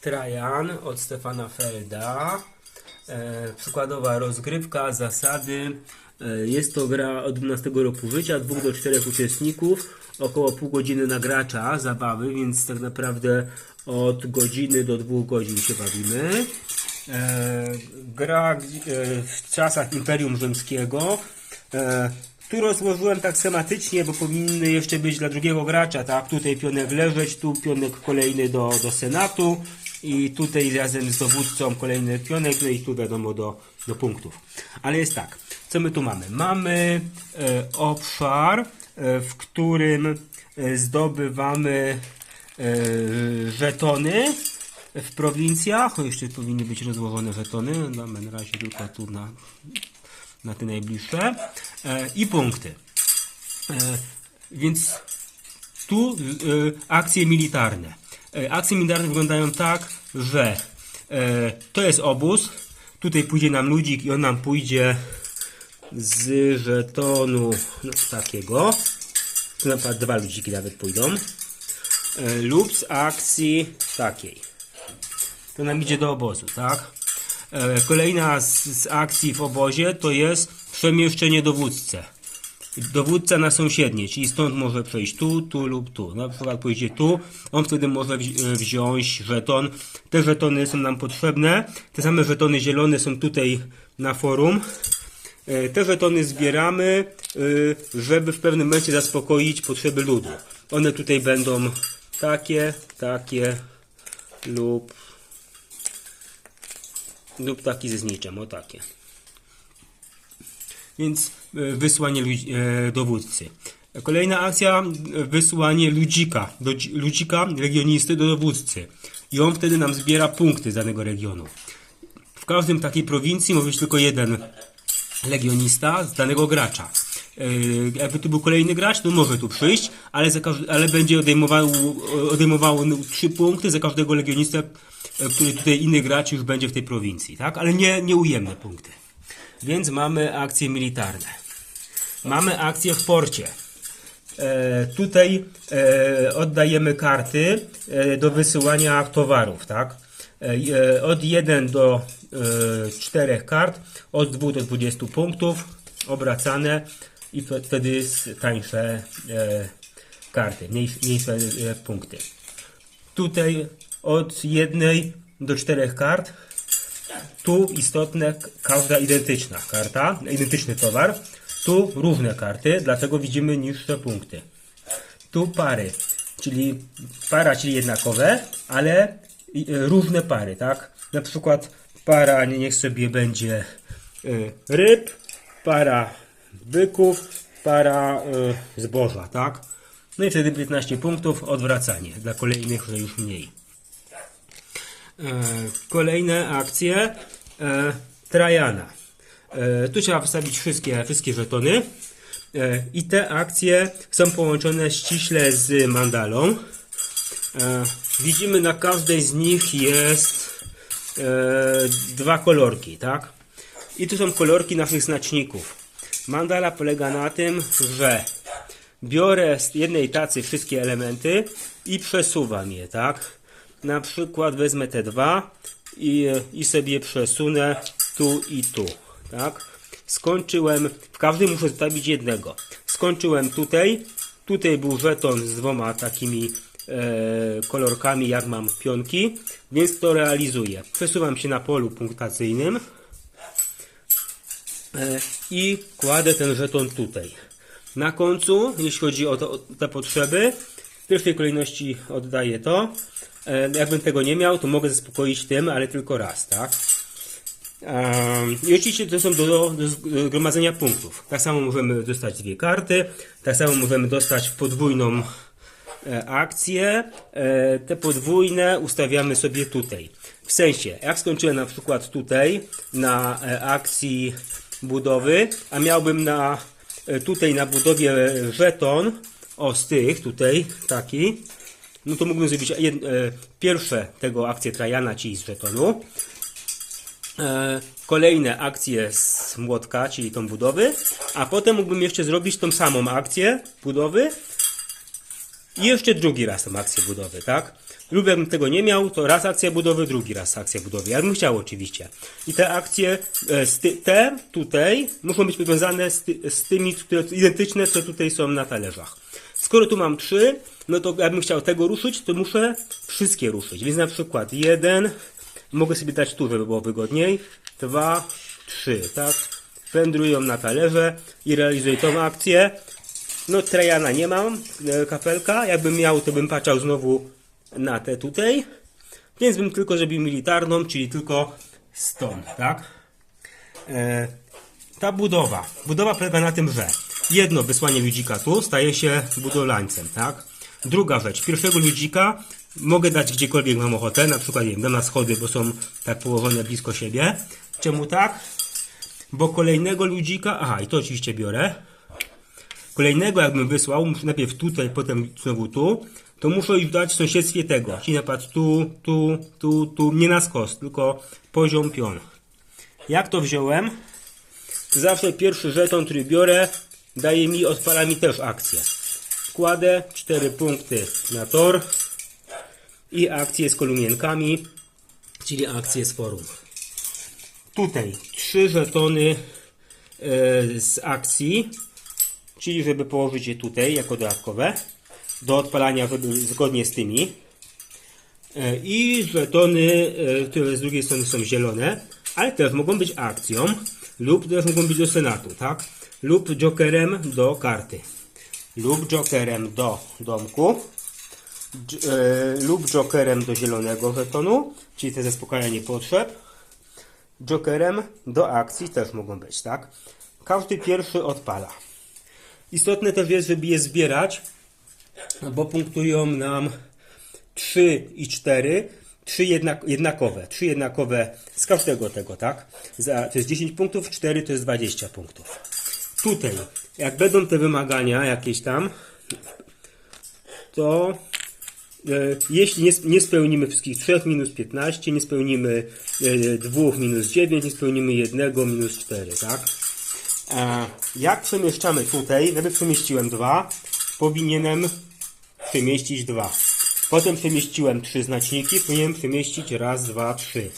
Trajan od Stefana Felda. E, przykładowa rozgrywka, zasady. E, jest to gra od 12 roku życia, 2 do 4 uczestników, około pół godziny na gracza zabawy, więc tak naprawdę od godziny do dwóch godzin się bawimy. E, gra e, w czasach Imperium Rzymskiego. E, tu rozłożyłem tak schematycznie, bo powinny jeszcze być dla drugiego gracza, tak? Tutaj pionek leżeć, tu pionek kolejny do, do Senatu i tutaj razem z dowódcą kolejny pionek, no i tu wiadomo do, do punktów. Ale jest tak, co my tu mamy? Mamy e, obszar, e, w którym e, zdobywamy e, żetony w prowincjach. O, jeszcze powinny być rozłożone żetony. Damy na razie tylko tu na, na te najbliższe. E, I punkty. E, więc tu e, akcje militarne. E, akcje militarne wyglądają tak, że e, to jest obóz. Tutaj pójdzie nam ludzik i on nam pójdzie z żetonu no, takiego. Tu na przykład dwa ludziki nawet pójdą. E, lub z akcji takiej. To nam idzie do obozu, tak? Kolejna z, z akcji w obozie to jest przemieszczenie dowódcę. Dowódca na sąsiednie, czyli stąd może przejść tu, tu lub tu. Na przykład pójdzie tu, on wtedy może e, wziąć żeton. Te żetony są nam potrzebne. Te same żetony zielone są tutaj na forum. E, Te żetony zbieramy, e, żeby w pewnym momencie zaspokoić potrzeby ludu. One tutaj będą takie, takie lub lub taki ze zniczem, o takie. Więc e, wysłanie ludzi, e, dowódcy. Kolejna akcja, e, wysłanie ludzika, do, ludzika, legionisty do dowódcy. I on wtedy nam zbiera punkty z danego regionu. W każdym takiej prowincji może być tylko jeden legionista z danego gracza. Jakby tu był kolejny gracz, to może tu przyjść, ale, ale będzie odejmował, trzy punkty za każdego legionista, e, który tutaj inny gracz już będzie w tej prowincji, tak? Ale nie, nie ujemne punkty. Więc mamy akcje militarne. Mamy akcje w porcie. E, tutaj e, oddajemy karty e, do wysyłania towarów, tak? E, e, od 1 do e, 4 kart, od 2 do 20 punktów, obracane i wtedy tańsze e, karty, mniejsze e, punkty. Tutaj od 1 do 4 kart, tu istotne, każda identyczna karta, identyczny towar. Tu różne karty, dlatego widzimy niższe punkty. Tu pary, czyli para, czyli jednakowe, ale e, różne pary, tak? Na przykład para, nie- niech sobie będzie e, ryb, para byków, para e, zboża, tak? No i wtedy 15 punktów, odwracanie. Dla kolejnych, już mniej. E, Kolejne akcje e, Trajana. E, Tu trzeba wstawić wszystkie, wszystkie żetony. I te akcje są połączone ściśle z mandalą. Widzimy na każdej z nich jest dwa kolorki, tak? I tu są kolorki naszych znaczników. Mandala polega na tym, że biorę z jednej tacy wszystkie elementy i przesuwam je, tak? Na przykład wezmę te dwa i, i sobie przesunę tu i tu, tak? Skończyłem, w każdym muszę zostawić jednego. Skończyłem tutaj, tutaj był żeton z dwoma takimi e, kolorkami, jak mam pionki, więc to realizuję. Przesuwam się na polu punktacyjnym e, i kładę ten żeton tutaj. Na końcu, jeśli chodzi o, to, o te potrzeby, w pierwszej kolejności oddaję to. E, Jakbym tego nie miał, to mogę zaspokoić tym, ale tylko raz, tak? I oczywiście to są do, do, do zgromadzenia punktów. Tak samo możemy dostać dwie karty, tak samo możemy dostać podwójną e, akcję. E, te podwójne ustawiamy sobie tutaj. W sensie, jak skończyłem na przykład tutaj na akcji budowy, a miałbym na tutaj na budowie żeton, o z tych tutaj, taki, no to mógłbym zrobić jed, e, pierwsze tego akcję Trajana, czyli z żetonu. E, kolejne akcje z młotka, czyli tą budowy, a potem mógłbym jeszcze zrobić tą samą akcję budowy i jeszcze drugi raz tą akcję budowy, tak? Lub tego nie miał, to raz akcja budowy, drugi raz akcja budowy. Jakbym chciał oczywiście. I te akcje, e, te tutaj, muszą być powiązane z, ty, z tymi, które identyczne, co tutaj są na talerzach. Skoro tu mam trzy, no to jakbym chciał tego ruszyć, to muszę wszystkie ruszyć. Więc na przykład jeden, mogę sobie dać tu, żeby było wygodniej. Dwa, trzy, tak? Wędrują na talerze i realizuję tą akcję. No Trajana nie mam, e, kapelka. Jakbym miał, to bym patrzał znowu na te tutaj. Więc bym tylko zrobił militarną, czyli tylko stąd, tak? E, ta budowa. Budowa polega na tym, że jedno wysłanie ludzika tu staje się budowlańcem, tak? Druga rzecz. Pierwszego ludzika mogę dać gdziekolwiek mam ochotę, na przykład nie wiem, na schody, bo są tak położone blisko siebie. Czemu tak? Bo kolejnego ludzika, aha, i to oczywiście biorę. Kolejnego jakbym wysłał, najpierw tutaj, potem znowu tu, to muszę już dać w sąsiedztwie tego. Czyli na przykład tu, tu, tu, tu, nie na skos, tylko poziom pion. Jak to wziąłem? Zawsze pierwszy żeton, który biorę, daje mi, odpala mi też akcję. Kładę 4 punkty na tor i akcję z kolumienkami, czyli akcję z forum. Tutaj 3 żetony e, z akcji, czyli żeby położyć je tutaj jako dodatkowe do odpalania zgodnie z tymi. E, I żetony, e, które z drugiej strony są zielone, ale też mogą być akcją lub też mogą być do senatu, tak? Lub jokerem do karty. Lub jokerem do domku. e, lub jokerem do zielonego żetonu, czyli te zaspokajanie potrzeb. Jokerem do akcji też mogą być, tak? Każdy pierwszy odpala. Istotne też jest, żeby je zbierać, bo punktują nam 3 i 4, 3 jednak, jednakowe, 3 jednakowe z każdego tego, tak? Za, to jest 10 punktów, 4 to jest 20 punktów. Tutaj, jak będą te wymagania jakieś tam, to e, jeśli nie, nie spełnimy wszystkich 3 minus 15, nie spełnimy 2 minus 9, nie spełnimy 1 minus 4, tak? E, jak przemieszczamy tutaj, nawet przemieściłem 2, powinienem przemieścić 2. Potem przemieściłem 3 znaczniki, powinienem przemieścić raz, dwa, trzy.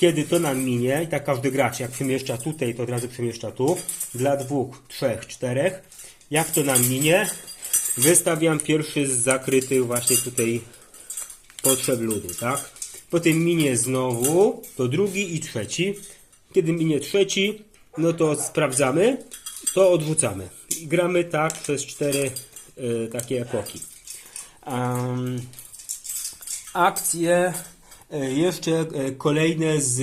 Kiedy to nam minie, i tak każdy gracz jak przemieszcza tutaj, to od razu przemieszcza tu, dla dwóch, trzech, czterech, jak to nam minie, wystawiam pierwszy z zakrytych właśnie tutaj potrzeb ludu, tak? Potem minie znowu, to drugi i trzeci. Kiedy minie trzeci, no to sprawdzamy, to odrzucamy. I gramy tak przez cztery y, takie epoki. Em, akcje jeszcze e, kolejne z,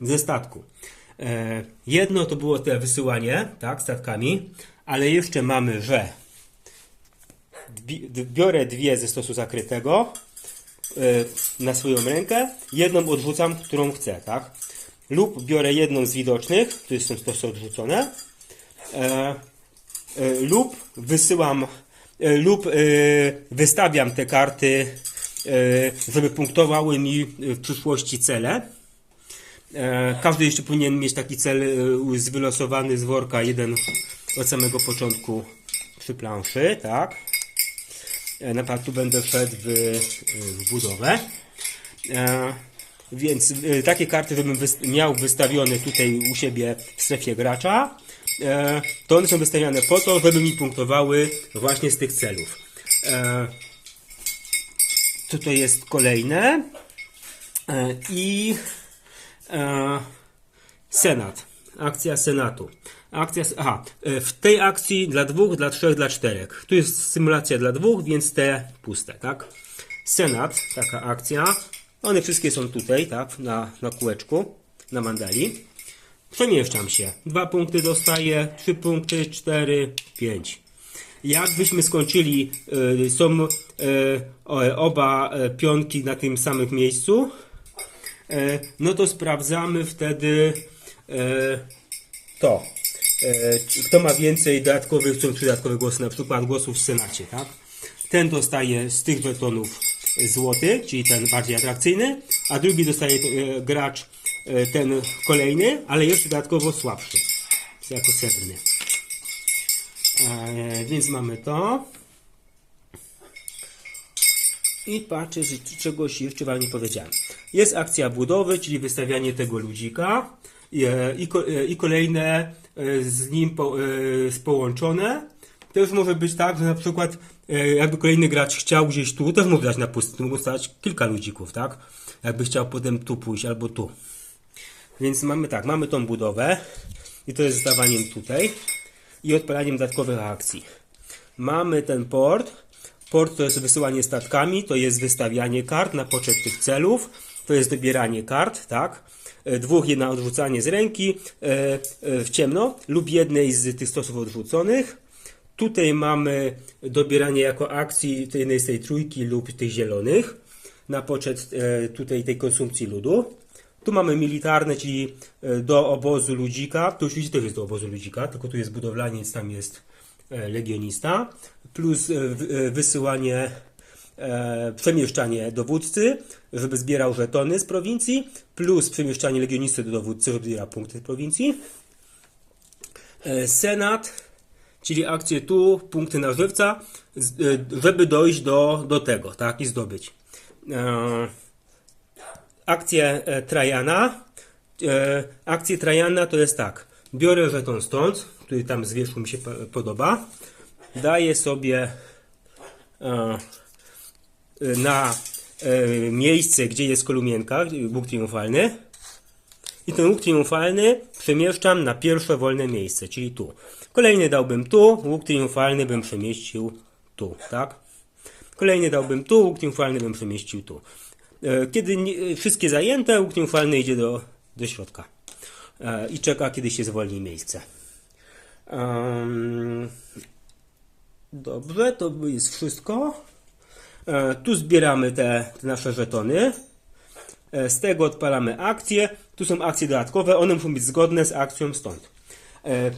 ze statku. E, Jedno to było te wysyłanie, tak, statkami, ale jeszcze mamy, że biorę dwie ze stosu zakrytego e, na swoją rękę, jedną odrzucam, którą chcę, tak? Lub biorę jedną z widocznych, które są stosy odrzucone, e, e, lub wysyłam, e, lub e, wystawiam te karty, e, żeby punktowały mi w przyszłości cele. E, Każdy jeszcze powinien mieć taki cel e, zwylosowany z worka, jeden od samego początku przy planszy, tak? E, Na przykład tu będę szedł w, e, w budowę. E, Więc e, takie karty, żebym miał wystawione tutaj u siebie w strefie gracza, e, to one są wystawiane po to, żeby mi punktowały właśnie z tych celów. E, Tutaj jest kolejne. E, I e, Senat. Akcja Senatu. Akcja, aha, e, w tej akcji dla dwóch, dla trzech, dla czterech. Tu jest symulacja dla dwóch, więc te puste, tak? Senat, taka akcja. One wszystkie są tutaj, tak? Na, na kółeczku, na mandali. Przemieszczam się. Dwa punkty dostaję, trzy punkty, cztery, pięć. Jakbyśmy skończyli, y, są y, oba y, pionki na tym samym miejscu, y, no to sprawdzamy wtedy y, to. Kto ma więcej dodatkowych, trzy dodatkowe głosy, na przykład głosów w Senacie, tak? Ten dostaje z tych żetonów złoty, czyli ten bardziej atrakcyjny, a drugi dostaje gracz ten kolejny, ale jeszcze dodatkowo słabszy, jako srebrny. E, więc mamy to. I patrzę, czy czegoś jeszcze Wam nie powiedziałem. Jest akcja budowy, czyli wystawianie tego ludzika i, e, i, ko- e, i kolejne z nim po, połączone. Też może być tak, że na przykład jakby kolejny gracz chciał gdzieś tu, też może dać na pusty, mogą stać kilka ludzików, tak? Jakby chciał potem tu pójść albo tu. Więc mamy tak, mamy tą budowę i to jest zdawaniem tutaj i odpalaniem dodatkowych akcji. Mamy ten port. Port to jest wysyłanie statkami, to jest wystawianie kart na poczet tych celów, to jest dobieranie kart, tak? E, Dwóch je na odrzucanie z ręki e, e, w ciemno lub jednej z tych stosów odrzuconych. Tutaj mamy dobieranie jako akcji jednej z tej trójki lub tych zielonych na poczet tutaj tej konsumpcji ludu. Tu mamy militarne, czyli e, do obozu ludzika. To już też jest do obozu ludzika, tylko tu jest budowlaniec, tam jest e, legionista. Plus e, wysyłanie, przemieszczanie dowódcy, żeby zbierał żetony z prowincji. Plus przemieszczanie legionisty do dowódcy, żeby zbierał punkty z prowincji. Senat, czyli akcje tu, punkty na żywca, żeby dojść do, do tego, tak, i zdobyć. Akcję e, Trajana. E, akcję Trajana to jest tak. Biorę żeton stąd, który tam z wierzchu mi się po- podoba. Daję sobie e, na miejsce, gdzie jest kolumienka, Bóg triumfalny. I ten łuk triumfalny przemieszczam na pierwsze wolne miejsce, czyli tu. Kolejny dałbym tu, łuk triumfalny bym przemieścił tu, tak? Kolejny dałbym tu, łuk triumfalny bym przemieścił tu. E, Kiedy wszystkie zajęte, łuk triumfalny idzie do, do środka e, i czeka, kiedy się zwolni miejsce. Dobrze, to jest wszystko. E, Tu zbieramy te, te nasze żetony. Z tego odpalamy akcje. Tu są akcje dodatkowe, one muszą być zgodne z akcją stąd.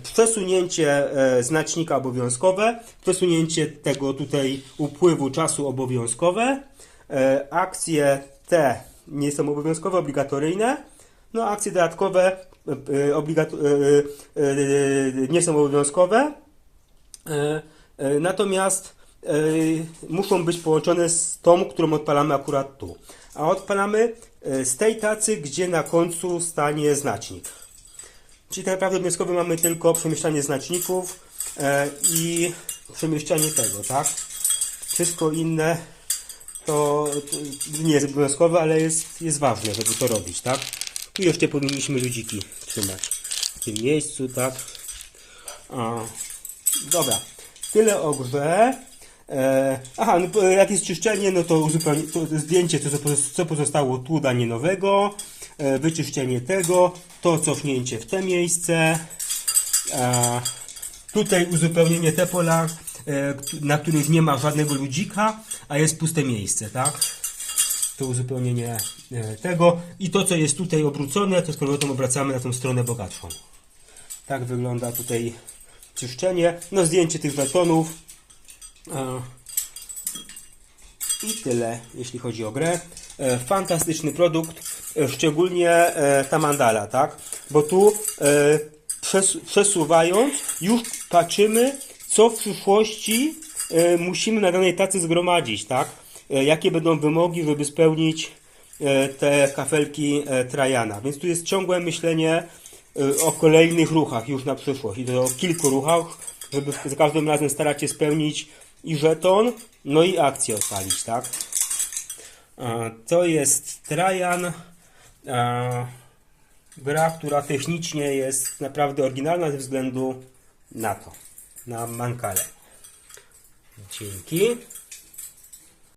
Przesunięcie znacznika obowiązkowe, przesunięcie tego tutaj upływu czasu obowiązkowe. Akcje te nie są obowiązkowe, obligatoryjne. No, akcje dodatkowe e, e, e, nie są obowiązkowe. Natomiast muszą być połączone z tą, którą odpalamy akurat tu. A odpalamy z tej tacy, gdzie na końcu stanie znacznik. Czyli tak naprawdę obowiązkowe mamy tylko przemieszczanie znaczników i przemieszczanie tego, tak? Wszystko inne to, nie jest obowiązkowe, ale jest, jest ważne, żeby to robić, tak? Tu jeszcze powinniśmy ludziki trzymać w tym miejscu, tak? A, Dobra, tyle o grze. E, aha, no, jak jest czyszczenie, no to, to zdjęcie, co co pozostało tu, danie nowego, e, wyczyszczenie tego, to cofnięcie w te miejsce, e, tutaj uzupełnienie te pola, na których nie ma żadnego ludzika, a jest puste miejsce, tak? To uzupełnienie e, tego i to, co jest tutaj obrócone, to z powrotem obracamy na tą stronę bogatszą. Tak wygląda tutaj czyszczenie. No zdjęcie tych żetonów. E, I tyle, jeśli chodzi o grę. E, Fantastyczny produkt, e, szczególnie e, ta mandala, tak? Bo tu e, przes przesuwając już patrzymy, co w przyszłości e, musimy na danej tacy zgromadzić, tak? E, Jakie będą wymogi, żeby spełnić e, te kafelki Trajana. Więc tu jest ciągłe myślenie o kolejnych ruchach już na przyszłość. I to o kilku ruchach, żeby za każdym razem starać się spełnić i żeton, no i akcję odpalić, tak? To jest Trajan. Gra, która technicznie jest naprawdę oryginalna ze względu na to, na Mankale. Dzięki.